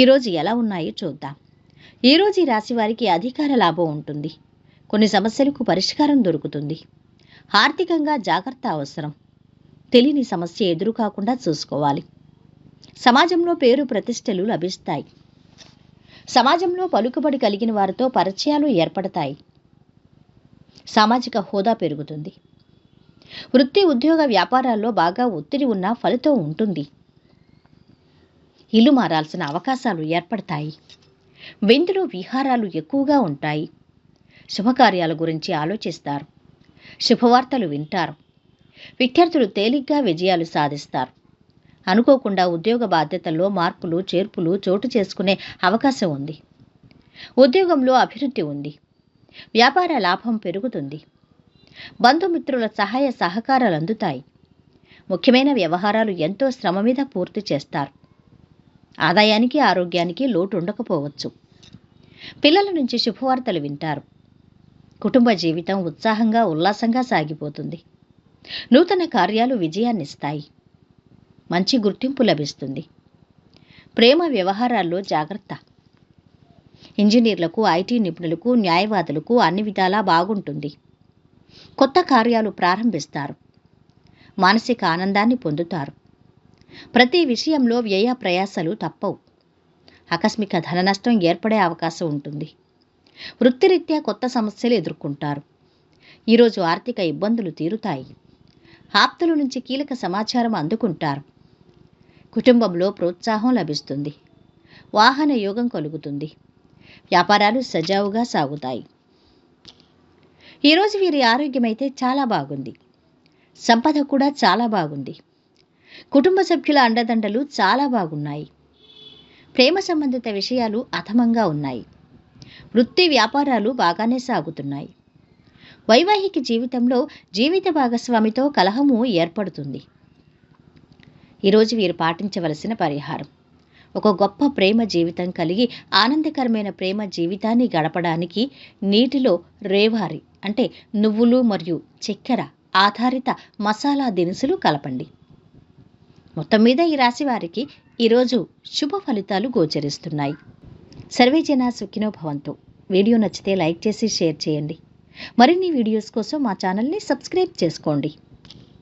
ఈరోజు ఎలా ఉన్నాయో చూద్దాం. ఈరోజు ఈ రాశి వారికి అధికార లాభం ఉంటుంది. కొన్ని సమస్యలకు పరిష్కారం దొరుకుతుంది. ఆర్థికంగా జాగ్రత్త అవసరం. తెలియని సమస్య ఎదురు కాకుండా చూసుకోవాలి. సమాజంలో పేరు ప్రతిష్టలు లభిస్తాయి. సమాజంలో పలుకుబడి కలిగిన వారితో పరిచయాలు ఏర్పడతాయి. సామాజిక హోదా పెరుగుతుంది. వృత్తి ఉద్యోగ వ్యాపారాల్లో బాగా ఒత్తిడి ఉన్న ఫలితం ఉంటుంది. ఇల్లు మారాల్సిన అవకాశాలు ఏర్పడతాయి. విందులు విహారాలు ఎక్కువగా ఉంటాయి. శుభకార్యాల గురించి ఆలోచిస్తారు. శుభవార్తలు వింటారు. విద్యార్థులు తేలిగ్గా విజయాలు సాధిస్తారు. అనుకోకుండా ఉద్యోగ బాధ్యతల్లో మార్పులు చేర్పులు చోటు చేసుకునే అవకాశం ఉంది. ఉద్యోగంలో అభివృద్ధి ఉంది. వ్యాపార లాభం పెరుగుతుంది. బంధుమిత్రుల సహాయ సహకారాలు అందుతాయి. ముఖ్యమైన వ్యవహారాలు ఎంతో శ్రమ మీద పూర్తి చేస్తారు. ఆదాయానికి ఆరోగ్యానికి లోటు ఉండకపోవచ్చు పిల్లల నుంచి శుభవార్తలు వింటారు. కుటుంబ జీవితం ఉత్సాహంగా ఉల్లాసంగా సాగిపోతుంది. నూతన కార్యాలు విజయాన్నిస్తాయి. మంచి గుర్తింపు లభిస్తుంది. ప్రేమ వ్యవహారాల్లో జాగ్రత్త. ఇంజనీర్లకు ఐటీ నిపుణులకు న్యాయవాదులకు అన్ని విధాలా బాగుంటుంది. కొత్త కార్యాలు ప్రారంభిస్తారు. మానసిక ఆనందాన్ని పొందుతారు. ప్రతి విషయంలో వ్యయ ప్రయాసలు తప్పవు. ఆకస్మిక ధన నష్టం ఏర్పడే అవకాశం ఉంటుంది. వృత్తిరీత్యా కొత్త సమస్యలు ఎదుర్కొంటారు. ఈరోజు ఆర్థిక ఇబ్బందులు తీరుతాయి. ఆప్తుల నుంచి కీలక సమాచారం అందుకుంటారు. కుటుంబంలో ప్రోత్సాహం లభిస్తుంది. వాహన యోగం కలుగుతుంది. వ్యాపారాలు సజావుగా సాగుతాయి. ఈరోజు వీరి ఆరోగ్యం అయితే చాలా బాగుంది. సంపద కూడా చాలా బాగుంది. కుటుంబ సభ్యుల అండదండలు చాలా బాగున్నాయి. ప్రేమ సంబంధిత విషయాలు అధమంగా ఉన్నాయి. వృత్తి వ్యాపారాలు బాగానే సాగుతున్నాయి. వైవాహిక జీవితంలో జీవిత భాగస్వామితో కలహము ఏర్పడుతుంది. ఈరోజు వీరు పాటించవలసిన పరిహారం. ఒక గొప్ప ప్రేమ జీవితం కలిగి ఆనందకరమైన ప్రేమ జీవితాన్ని గడపడానికి నీటిలో రేవారి అంటే నువ్వులు మరియు చక్కెర ఆధారిత మసాలా దినుసులు కలపండి. మొత్తం మీద ఈ రాశి వారికి ఈరోజు శుభ ఫలితాలు గోచరిస్తున్నాయి. సర్వే జన సుఖినో భవంతు. వీడియో నచ్చితే లైక్ చేసి షేర్ చేయండి. మరిన్ని వీడియోస్ కోసం మా ఛానల్ని సబ్స్క్రైబ్ చేసుకోండి.